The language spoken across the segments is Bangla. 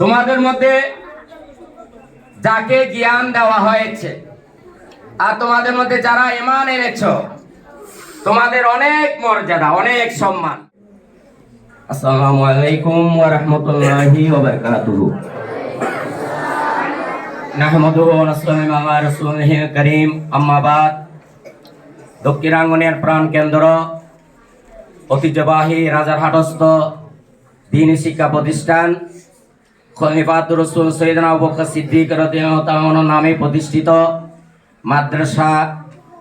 তোমাদের মধ্যে যাকে জ্ঞান দেওয়া হয়েছে আর তোমাদের মধ্যে যারা ঈমান এনেছো, তোমাদের অনেক মর্যাদা, অনেক সম্মান। আসসালামু আলাইকুম ওয়া রাহমাতুল্লাহি ওয়া বারাকাতুহু। নাহমাদুহু ওয়া নাসতাঈনু আলা রাসূলিহিল কারীম। আম্মা বাদ, দক্ষিণাঙ্গনের প্রাণ কেন্দ্র ঐতিহ্যবাহী রাজারহাটস্থ দিনী শিক্ষা প্রতিষ্ঠান খলিফাতুর রসুল সৈয়দনা আবু বকর সিদ্দিক নামে প্রতিষ্ঠিত মাদ্রাসা।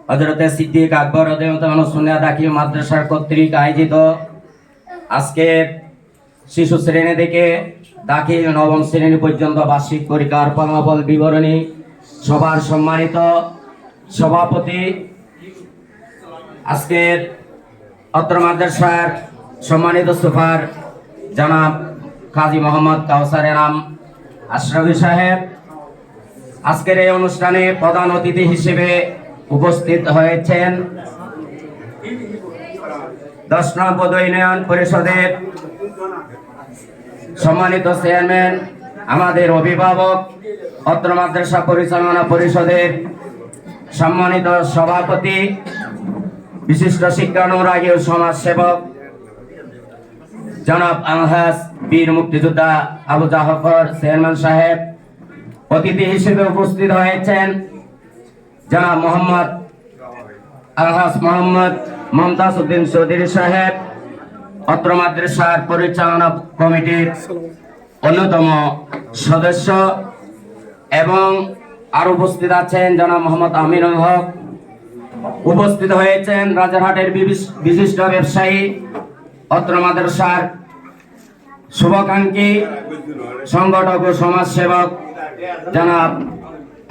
হযরতে সিদ্দিক আকবর রাদিয়াল্লাহু তাআলা সুন্নাহ দাখিল মাদ্রাসার কর্তৃক আয়োজিত। আজকের শিশু শ্রেণি থেকে দাখিল নবম শ্রেণি পর্যন্ত বার্ষিক পরীক্ষার ফলাফল বিবরণী সবার সম্মানিত সভাপতি। আজকের অত্র মাদ্রাসার সম্মানিত সুফার জনাব কাজী মোহাম্মদ কাউসার নাম আশরাফি সাহেব। আজকের এই অনুষ্ঠানে প্রধান অতিথি হিসেবে উপস্থিত হয়েছেন দশ নম্বর ইউনিয়ন পরিষদের সম্মানিত চেয়ারম্যান, আমাদের অভিভাবক, অত্র মাদ্রাসা পরিচালনা পরিষদের সম্মানিত সভাপতি বিশিষ্ট শিক্ষানুরাগী ও সমাজ সেবক জনাব আলহাস বীর মুক্তিযোদ্ধা আবু জাহফর চেয়ারম্যান সাহেব অতিথি হিসেবে উপস্থিত হয়েছেন জনাব মোহাম্মদ আলহাস মোহাম্মদ মমতাজ উদ্দিন চৌধুরী সাহেব, অত্র মাদ্রাসার পরিচালনা কমিটির অন্যতম সদস্য এবং আর উপস্থিত আছেন জনাব মোহাম্মদ আমিনুল হক উপস্থিত হয়েছেন রাজারহাটের বিশিষ্ট ব্যবসায়ী, অত্র মাদ্রাসার শুভাকাঙ্ক্ষী, সংগঠক ও সমাজসেবক জনাব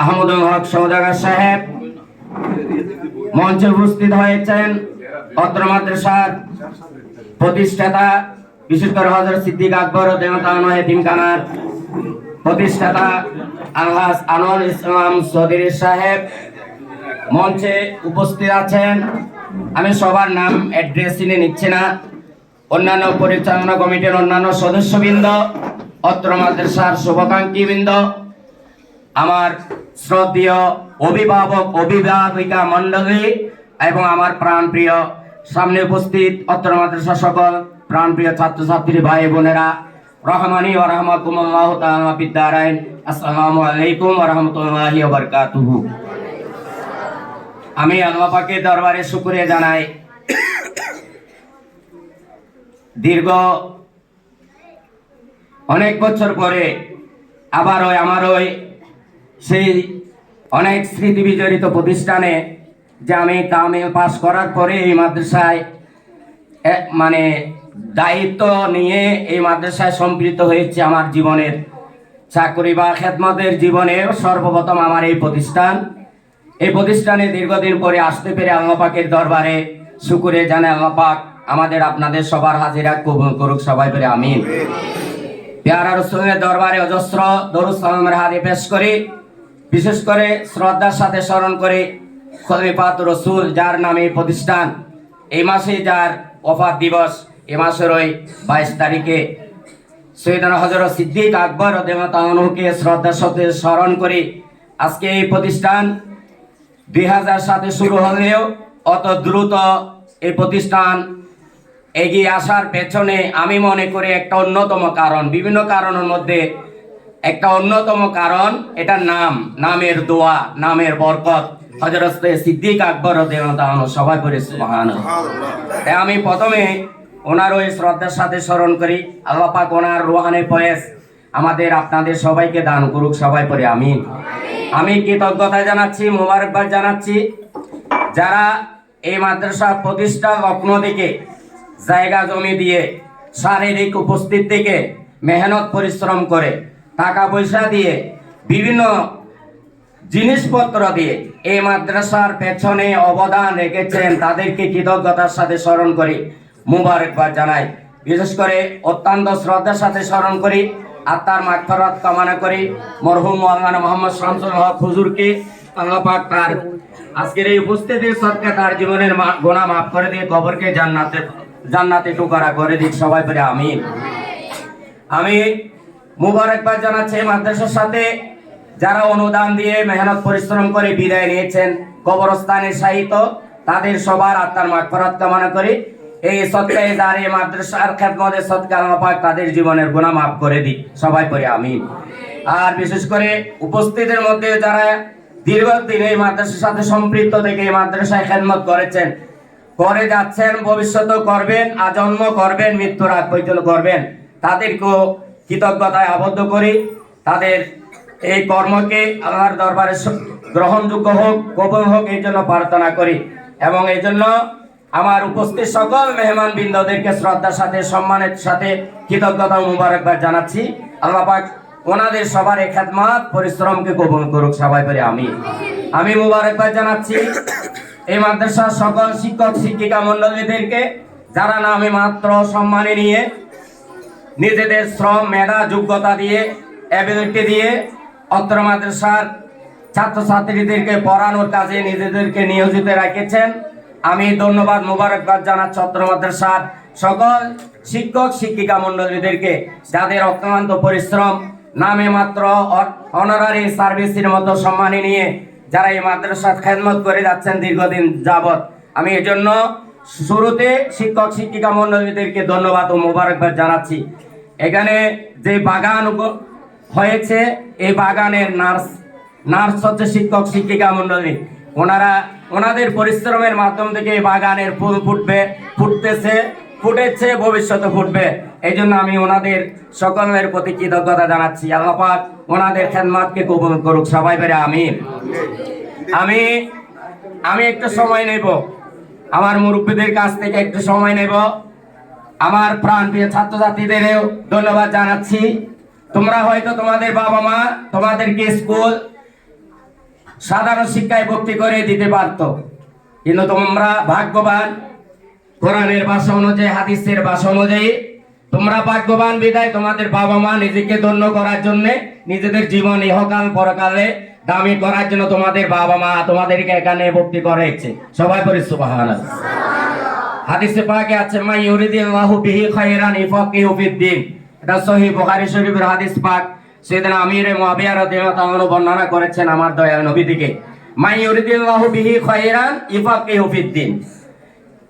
আহমদুল হক সৌদাগর সাহেব। মঞ্চে উপস্থিত হয়েছেন অত্র মাদ্রাসার প্রতিষ্ঠাতা, বিশেষ করে হজরত সিদ্দিক আকবর ও এতিমখানার প্রতিষ্ঠাতা আলহাস আনোয়ার ইসলাম চৌধুরী সাহেব। মঞ্চে উপস্থিত আছেন। আমি সবার নাম, অ্যাড্রেস চিনে নিচ্ছি না। অন্যান্য পরিচালনা কমিটির অন্যান্য সদস্যবৃন্দ, অত্র মাদ্রাসার শুভাকাঙ্ক্ষীবৃন্দ, আমার শ্রদ্ধেয় অভিভাবক, অভিভাবিকা মণ্ডলী এবং আমার প্রাণপ্রিয় সামনে উপস্থিত অত্র মাদ্রাসা সকল প্রাণপ্রিয় ছাত্রছাত্রী ভাই বোনেরা, রহমানি ও রহমাকুমুল্লাহ তাআলা বিদ্যারায়ণ আসসালামু আলাইকুম ওয়া রাহমাতুল্লাহি ওয়া বারাকাতুহু। আমি আল্লাহ পাকের দরবারে শুকরিয়া জানাই। দীর্ঘ অনেক বছর পরে আবার ওই আমার ওই সেই অনেক স্মৃতি বিজড়িত প্রতিষ্ঠানে যে আমি কামিল পাস করার পরে এই মাদ্রাসায় মানে দায়িত্ব নিয়ে এই মাদ্রাসায় সম্পৃক্ত হয়েছে আমার জীবনের চাকরি বা খেদমতের জীবনে সর্বপ্রথম আমার এই প্রতিষ্ঠান। এই প্রতিষ্ঠানে দীর্ঘদিন পরে আসতে পেরে আল্লাহ পাকের দরবারে শুকুরে জানে আল্লাহ পাক আমাদের আপনাদের সবার হাজিরা কবুল করুক সবাই করে আমিন। পেয়ারা রসুলের দরবারে অজস্র দরুদ সালামের হাতে পেশ করি, বিশেষ করে শ্রদ্ধার সাথে স্মরণ করে খলিফাত রসুল, যার নামে প্রতিষ্ঠান। এই মাসে যার ওফাত দিবস, এ মাসের ওই বাইশ তারিখে। সৈয়দানা হজরত সিদ্দিক আকবর ও দেবতানুকে শ্রদ্ধার সাথে স্মরণ করি, আজকে এই প্রতিষ্ঠান দুই হাজার সাতে শুরু হলেও অত দ্রুত এই প্রতিষ্ঠান এগিয়ে আসার পেছনে আমি মনে করি একটা অন্যতম কারণ। বিভিন্ন কারণের মধ্যে একটা অন্যতম কারণ এটা নাম নামের দোয়া নামের বরকত। হজরত সিদ্দিক আকবর সবাই করে মহান তাই আমি প্রথমে ওনার ওই শ্রদ্ধার সাথে স্মরণ করি আল্লাহ পাক ওনার রোহানে পয়েস আমাদের আপনাদের সবাইকে দান করুক সবাই পরে আমিন। আমি কৃতজ্ঞতা জানাচ্ছি, মোবারকবাদ জানাচ্ছি। যারা এই মাদ্রাসা প্রতিষ্ঠা লগ্ন থেকে জায়গা জমি দিয়ে শারীরিক উপস্থিত থেকে মেহনত পরিশ্রম করে টাকা পয়সা দিয়ে বিভিন্ন জিনিসপত্র দিয়ে এই মাদ্রাসার পেছনে অবদান রেখেছেন, তাদেরকে কৃতজ্ঞতার সাথে স্মরণ করি, মুবারকবাদ জানাই। বিশেষ করে অত্যন্ত শ্রদ্ধার সাথে স্মরণ করি। আত্মার মাগফিরাত কামনা করি। মরহুম মৌলানা মোহাম্মদ শামসুল হক হুজুরকে আল্লাহ পাক তার আজকের এই উপস্থিতির সৎকে তার জীবনের গোনা মাফ করে দিয়ে কবরকে জান্নাতে জান্নাতে টুকারা করে দিক। সবাই পরে আমি আমি মুবারকবাদ জানাচ্ছি মাদ্রাসার সাথে। যারা অনুদান দিয়ে মেহনত পরিশ্রম করে বিদায় নিয়েছেন, কবরস্থানে সাহিত্য তাদের সবার আত্মার মাগফিরাত কামনা করি। এই সৎকায় এই মাদ্রাসার খেদমতের সৎকা আল্লাহ পাক, তাদের জীবনের গুণা মাফ করে দিক। সবাই পরে আমিন। আর বিশেষ করে উপস্থিতের মধ্যে যারা দীর্ঘদিন এই মাদ্রাসার সাথে সম্পৃক্ত থেকে এই মাদ্রাসায় খেদমত করেছেন করে যাচ্ছেন ভবিষ্যতে করবেন, আজন্ম করবেন, মৃত্যুর আগ পর্যন্ত করবেন, তাদেরকেও কৃতজ্ঞতায় আবদ্ধ করি। তাদের এই কর্মকে আল্লাহর দরবারে গ্রহণযোগ্য হোক কবল হোক, এই জন্য প্রার্থনা করি। এবং এই জন্য আমার উপস্থিত সকল মেহমান বৃন্দদেরকে শ্রদ্ধার সাথে, সম্মানের সাথে কৃতজ্ঞতা মুবারকবাদ জানাচ্ছি। আল্লাহ পাক ওনাদের সবার খেদমাত, পরিশ্রমকে কবুল করুক সবাই করে আমি আমি মুবারকবাদ জানাচ্ছি এই মাদ্রাসার সকল শিক্ষক, শিক্ষিকা মন্ডলীদেরকে যারা নামে মাত্র সম্মানে নিয়ে নিজেদের শ্রম, মেধা, যোগ্যতা দিয়ে অ্যাবিলিটি দিয়ে অত্র মাদ্রাসার ছাত্রছাত্রীদেরকে পড়ানোর কাজে নিজেদেরকে নিয়োজিত রেখেছেন। আমি ধন্যবাদ মোবারকবাদ জানাচ্ছি অত্র মাদ্রাসার সকল শিক্ষক, শিক্ষিকা মন্ডলীদেরকে যাদের অক্লান্ত পরিশ্রম, নামে মাত্র অনারারি সার্ভিসের মতো সম্মানী নিয়ে যারা এই মাদ্রাসার খেদমত করে যাচ্ছেন দীর্ঘদিন যাবৎ। আমি এজন্য শুরুতে শিক্ষক, শিক্ষিকা মন্ডলীদেরকে ধন্যবাদ ও মোবারকবাদ জানাচ্ছি। এখানে যে বাগান হয়েছে, এই বাগানের নার্স নার্স হচ্ছে শিক্ষক, শিক্ষিকা মন্ডলী ওনারা ওনাদের পরিশ্রমের মাধ্যম থেকে বাগানের ফুল ফুটবে, ফুটতেছে, ফুটেছে, ভবিষ্যতে ফুটবে। এই জন্য আমি ওনাদের সকলের প্রতি কৃতজ্ঞতা জানাচ্ছি। আল্লাহ পাক ওনাদের খেদমাতকে কবুল করুক। সবাই বেড়ে আমি আমি আমি একটু সময় নেব। আমার মুরব্বীদের কাছ থেকে একটু সময় নেব। আমার প্রাণ প্রিয় ছাত্রছাত্রীদেরও ধন্যবাদ জানাচ্ছি। তোমরা হয়তো তোমাদের বাবা মা তোমাদেরকে স্কুল সাধারণ শিক্ষায় ভক্তি করে দিতে পারতো। কিন্তু তোমরা ভাগ্যবান, কোরআনের ভাষা অনুযায়ী, হাদিসের ভাষা অনুযায়ী, তোমরা ভাগ্যবান বিদায় তোমাদের বাবা মা নিজেকে ধন্য করার জন্য নিজেদের জীবন ইহকাল পরকালে দামি করার জন্য তোমাদের বাবা মা তোমাদেরকে এখানে ভক্তি করেছে। সবাই সুবহান হাদিসে পাকে আছে মা ইউরিদিল্লাহু বিহি খায়রান ইফাকিহু ফিদ্দিন এটা সহিহ বুখারী শরীফের হাদিস পাক। সেদিনা আমিরে মুআবিয়া রাদিয়াল্লাহু তাআলা বর্ণনা করেছেন আমার দয়াল নবী থেকে মা ইউরিদিল্লাহু বিহি খায়রান ইফাকিহু ফিদ্দিন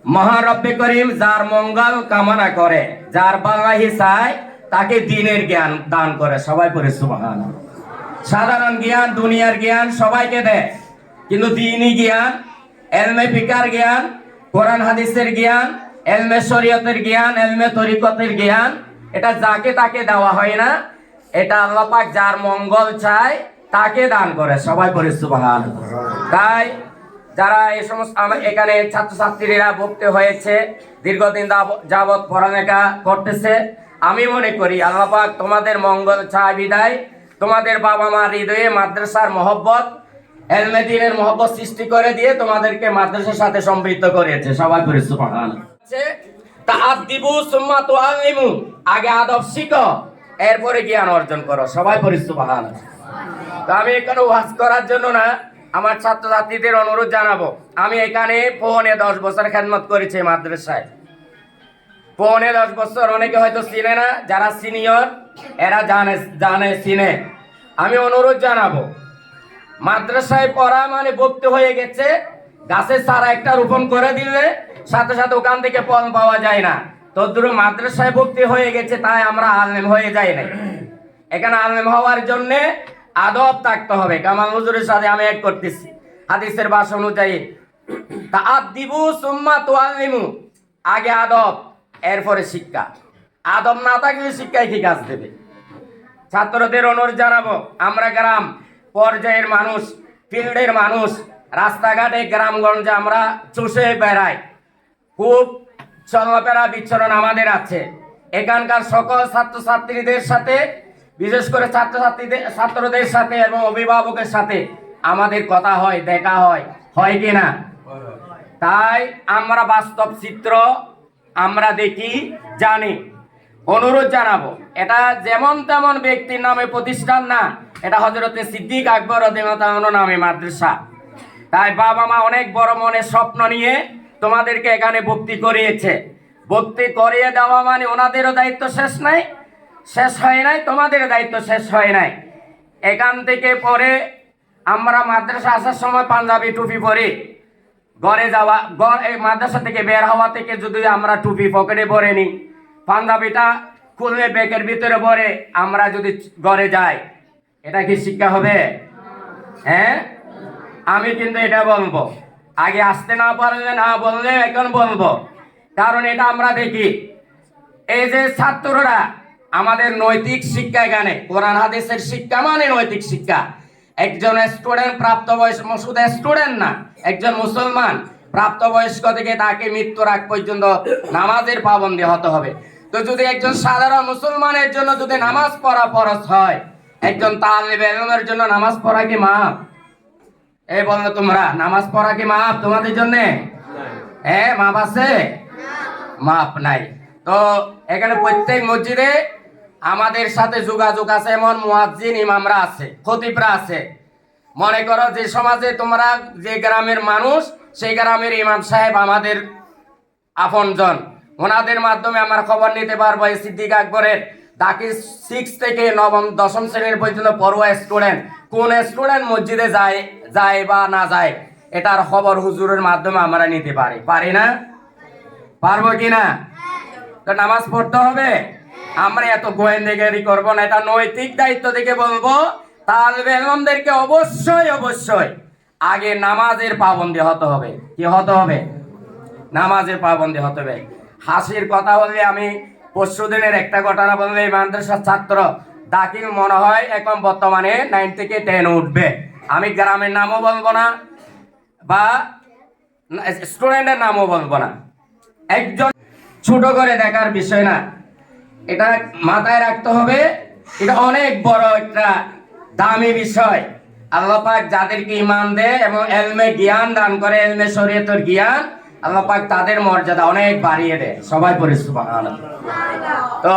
মহারব্বে করিম যার মঙ্গল কামনা করে, যার বাংলাহি চায়, তাকে দিনের জ্ঞান দান করে। সবাই পরে সুবহান সাধারণ জ্ঞান, দুনিয়ার জ্ঞান সবাইকে দেয়। কিন্তু দিনই জ্ঞান, এলমে ফিকার জ্ঞান, কোরআন হাদিসের জ্ঞান, এলমে শরীয়তের জ্ঞান, এলমে তরিকতের জ্ঞান, এটা যাকে তাকে দেওয়া হয় না এটা আল্লাহ পাক যার মঙ্গল চায়, তাকে দান করে। সবাই পরে সুবহান তাই যারা এই সমস্ত এখানে ছাত্রছাত্রীরা ভুক্ত হয়েছে, দীর্ঘদিন যাব- যাবৎ পড়ালেখা করতেছে, আমি মনে করি আল্লাহ পাক তোমাদের মঙ্গল চায় বিদায়। তোমাদের বাবা মার হৃদয়ে মাদ্রাসার মহব্বত এলমেদিনের মহব্বত সৃষ্টি করে দিয়ে তোমাদেরকে মাদ্রাসার সাথে সম্পৃক্ত করেছে। সবাই করে সুবহান তা আদিবু সুম্মা তুআল্লিমু। আগে আদব শিখো। এরপরে জ্ঞান অর্জন করো? সবাই করে সুবহান তো আমি এখানে ওয়াজ করার জন্য না, আমার ছাত্রছাত্রীদের অনুরোধ জানাব। আমি এখানে পৌনে দশ বছর খেদমত করেছি মাদ্রাসায়। পৌনে দশ বছর অনেকে হয়তো চিনে না, যারা সিনিয়র, এরা জানে জানে, চিনে। আমি অনুরোধ জানাব, মাদ্রাসায় পড়া মানে ভক্তি হয়ে গেছে, গাছের সারা একটা রোপণ করে দিলে সাথে সাথে ওখান থেকে ফল পাওয়া যায় না। তদ্রুপ মাদ্রাসায় ভক্তি হয়ে গেছে, তাই আমরা আলেম হয়ে যাই না এখানে আলেম হওয়ার জন্য আদব থাকতে হবে। কামাল হুজুরের সাথে আমি এক করতেছি। হাদিসের ভাষা অনুযায়ী তা আদিবু সুম্মা তোয়ালিমু আগে আদব, এরপরে শিক্ষা। আদব না থাকলে শিক্ষায় কি কাজ দেবে? ছাত্রদের অনুরোধ জানাব, আমরা গ্রাম, পর্যায়ের মানুষ, ফিল্ডের মানুষ, রাস্তাঘাটে গ্রামগঞ্জে আমরা চষে বেড়াই। খুব চলাফেরা বিচ্ছরণ আমাদের আছে। এখানকার সকল ছাত্রছাত্রীদের সাথে, বিশেষ করে ছাত্রছাত্রীদের, ছাত্রদের সাথে এবং অভিভাবকের সাথে আমাদের কথা হয়, দেখা হয়। হয় কি না? তাই আমরা বাস্তব চিত্র আমরা দেখি, জানি। অনুরোধ জানাব, এটা যেমন তেমন ব্যক্তির নামে প্রতিষ্ঠান না, এটা হজরতে সিদ্দিক আকবর দেবতানো নামে মাদ্রাসা। তাই বাবা মা অনেক বড় মনে স্বপ্ন নিয়ে তোমাদেরকে এখানে ভক্তি করিয়েছে। ভক্তি করিয়ে দেওয়া মানে ওনাদেরও দায়িত্ব শেষ নাই, শেষ হয় নাই তোমাদের দায়িত্ব শেষ হয় নাই। এখান থেকে পরে আমরা মাদ্রাসা আসার সময় পাঞ্জাবি টুপি পরি। ঘরে যাওয়া, ঘর এই মাদ্রাসা থেকে বের হওয়া থেকে যদি আমরা টুপি পকেটে পরে নিই, পাঞ্জাবিটা খুললে ব্যাগের ভিতরে পরে আমরা যদি ঘরে যাই, এটা কি শিক্ষা হবে? হ্যাঁ? আমি কিন্তু এটা বলব। আগে আসতে না পারলে না বললে এখন বলব। কারণ এটা আমরা দেখি। এই যে ছাত্ররা আমাদের নৈতিক শিক্ষা এখানে, কোরআন হাদিসের শিক্ষা মানে নৈতিক শিক্ষা। একজন স্টুডেন্ট প্রাপ্তবয়স্ক শুধু স্টুডেন্ট না, একজন মুসলমান। প্রাপ্তবয়স্ক থেকে তাকে মৃত্যুর আগ পর্যন্ত নামাজের পাবন্দি হতে হবে। তো যদি একজন সাধারণ মুসলমানের জন্য যদি নামাজ পড়া ফরজ হয়, একজন তালিব এলমের জন্য নামাজ পড়া কি মাপ এই বলো তোমরা নামাজ পড়া কি মাপ তোমাদের জন্যে? হ্যাঁ মাপ আছে? মাপ নাই। তো এখানে প্রত্যেক মসজিদে আমাদের সাথে যোগাযোগ আছে এমন মুয়াজ্জিন ইমামরা আছে খতিবরা আছে। মনে করো যে সমাজে তোমরা যে গ্রামের মানুষ সেই গ্রামের ইমাম সাহেব আমাদের আপনজন। ওনাদের মাধ্যমে আমার খবর নিতে পারব এই সিদ্দিক আকবরের। দাকি সিক্স থেকে নবম, দশম শ্রেণির পর্যন্ত পড়ুয়া স্টুডেন্ট কোন স্টুডেন্ট মসজিদে যায় যায় বা না যায়, এটার খবর হুজুরের মাধ্যমে আমরা নিতে পারি। পারি না? পারব কি না? তো নামাজ পড়তে হবে? আমরা এত গোয়েন্দাগিরি করব না, এটা নৈতিক দায়িত্ব থেকে বলব। তালবে এলমদেরকে অবশ্যই অবশ্যই আগে নামাজের পাবন্দি হতে হবে। কি হতে হবে? নামাজের পাবন্দি হতে হবে। হাসির কথা বললে আমি পরশু দিনের একটা ঘটনা বললে এই মাদ্রাসার ছাত্র দাখিল মনে হয় এখন বর্তমানে নাইন থেকে টেন উঠবে। আমি গ্রামের নামও বলব না বা স্টুডেন্টের নামও বলব না। একজন ছোট করে দেখার বিষয় না। এটা মাথায় রাখতে হবে, এটা অনেক বড় একটা দামি বিষয়। আল্লাহ পাক যাদেরকে ইমান দেয় এবং এলমে জ্ঞান দান করে, এলমে শরীয়তের জ্ঞান আল্লাহ পাক তাদের মর্যাদা অনেক বাড়িয়ে দেয়। সবাই পরিশ্রম তো